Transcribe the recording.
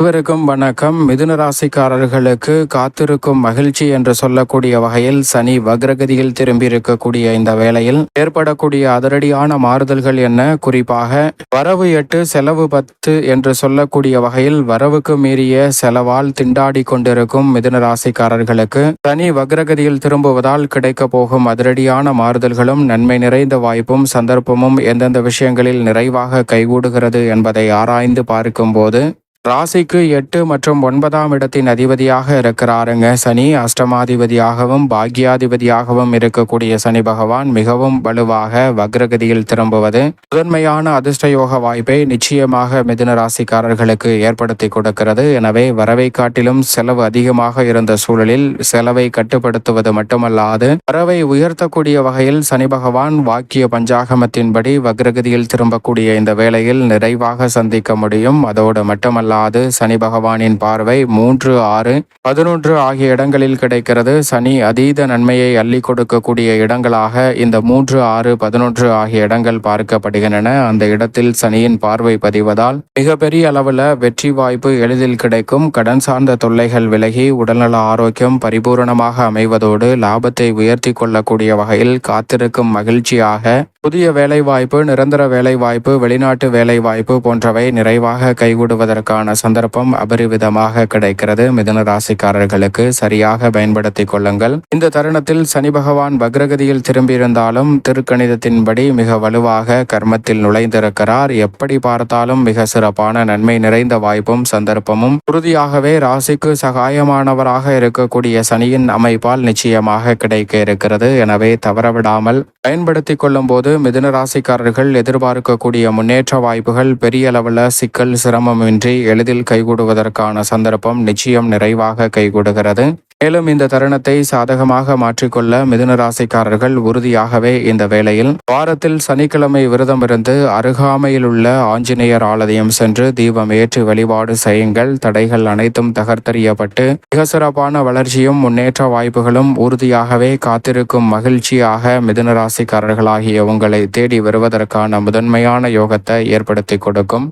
அனைவருக்கும் வணக்கம். மிதுன ராசிக்காரர்களுக்கு காத்திருக்கும் மகிழ்ச்சி என்று சொல்லக்கூடிய வகையில் சனி வக்ரகதியில் திரும்பி இருக்கக்கூடிய இந்த வேளையில் ஏற்படக்கூடிய அதிரடியான மாறுதல்கள் என்ன? குறிப்பாக வரவு எட்டு செலவு பத்து என்று சொல்லக்கூடிய வகையில் வரவுக்கு மீறிய செலவால் திண்டாடி கொண்டிருக்கும் மிதுன ராசிக்காரர்களுக்கு சனி வக்ரகதியில் திரும்புவதால் கிடைக்க போகும் அதிரடியான மாறுதல்களும் நன்மை நிறைந்த வாய்ப்பும் சந்தர்ப்பமும் எந்தெந்த விஷயங்களில் நிறைவாக கைகூடுகிறது என்பதை ஆராய்ந்து பார்க்கும்போது ராசிக்கு எட்டு மற்றும் ஒன்பதாம் இடத்தின் அதிபதியாக இருக்கிறாருங்க. சனி அஷ்டமாதிபதியாகவும் பாக்யாதிபதியாகவும் இருக்கக்கூடிய சனி பகவான் மிகவும் வலுவாக வக்ரகதியில் திரும்புவது முதன்மையான அதிர்ஷ்ட யோக வாய்ப்பை நிச்சயமாக மிதுன ராசிக்காரர்களுக்கு ஏற்படுத்தி கொடுக்கிறது. எனவே வரவை காட்டிலும் செலவு அதிகமாக இருந்த சூழலில் செலவை கட்டுப்படுத்துவது மட்டுமல்லாது வரவை உயர்த்தக்கூடிய வகையில் சனி பகவான் வாக்கிய பஞ்சாகமத்தின்படி வக்ரகதியில் திரும்பக்கூடிய இந்த வேளையில் நிறைவாக சந்திக்க முடியும். அதோடு மட்டுமல்ல அல்லாது சனி பகவானின் பார்வை மூன்று ஆறு. பதினொன்று ஆகிய இடங்களில் கிடைக்கிறது. சனி அதீத நன்மையை அள்ளி கொடுக்கக்கூடிய இடங்களாக இந்த மூன்று ஆறு பதினொன்று ஆகிய இடங்கள் பார்க்கப்படுகின்றன. அந்த இடத்தில் சனியின் பார்வை பதிவதால் மிகப்பெரிய அளவில் வெற்றி வாய்ப்பு எளிதில் கிடைக்கும். கடன் சார்ந்த தொல்லைகள் விலகி உடல்நல ஆரோக்கியம் பரிபூரணமாக அமைவதோடு லாபத்தை உயர்த்தி கொள்ளக்கூடிய வகையில் காத்திருக்கும் மகிழ்ச்சியாக புதிய வேலைவாய்ப்பு நிரந்தர வேலைவாய்ப்பு வெளிநாட்டு வேலைவாய்ப்பு போன்றவை நிறைவாக கைகூடுவதற்கான சந்தர்ப்பம் அபரிவிதமாக கிடைக்கிறது. மிதுன ராசிக்காரர்களுக்கு சரியாக பயன்படுத்திக் கொள்ளுங்கள். இந்த தருணத்தில் சனி பகவான் பக்ரகதியில் திரும்பியிருந்தாலும் திருக்கணிதத்தின்படி மிக வலுவாக கர்மத்தில் நுழைந்திருக்கிறார். எப்படி பார்த்தாலும் மிக சிறப்பான நன்மை நிறைந்த வாய்ப்பும் சந்தர்ப்பமும். உறுதியாகவே ராசிக்கு சகாயமானவராக இருக்கக்கூடிய சனியின் அமைப்பால் நிச்சயமாக கிடைக்க இருக்கிறது. எனவே தவறவிடாமல் பயன்படுத்திக் கொள்ளும் போது மிதுன ராசிக்காரர்கள் எதிர்பார்க்கக்கூடிய முன்னேற்ற வாய்ப்புகள் பெரிய அளவில் சிக்கல் சிரமமின்றி எளிதில் கைகூடுவதற்கான சந்தர்ப்பம் நிச்சயம் நிறைவாக கைகூடுகிறது. மேலும் இந்த தருணத்தை சாதகமாக மாற்றிக்கொள்ள மிதுனராசிக்காரர்கள் உறுதியாகவே இந்த வேளையில் வாரத்தில் சனிக்கிழமை விரதம் இருந்து அருகாமையில் உள்ள ஆஞ்சநேயர் ஆலயம் சென்று தீபம் ஏற்றி வழிபாடு செய்யுங்கள். தடைகள் அனைத்தும் தகர்த்தறியப்பட்டு மிக சிறப்பான வளர்ச்சியும் முன்னேற்ற வாய்ப்புகளும் உறுதியாகவே காத்திருக்கும் மகிழ்ச்சியாக மிதுன ராசிக்காரர்களாகிய உங்களை தேடி வருவதற்கான முதன்மையான யோகத்தை ஏற்படுத்தி கொடுக்கும்.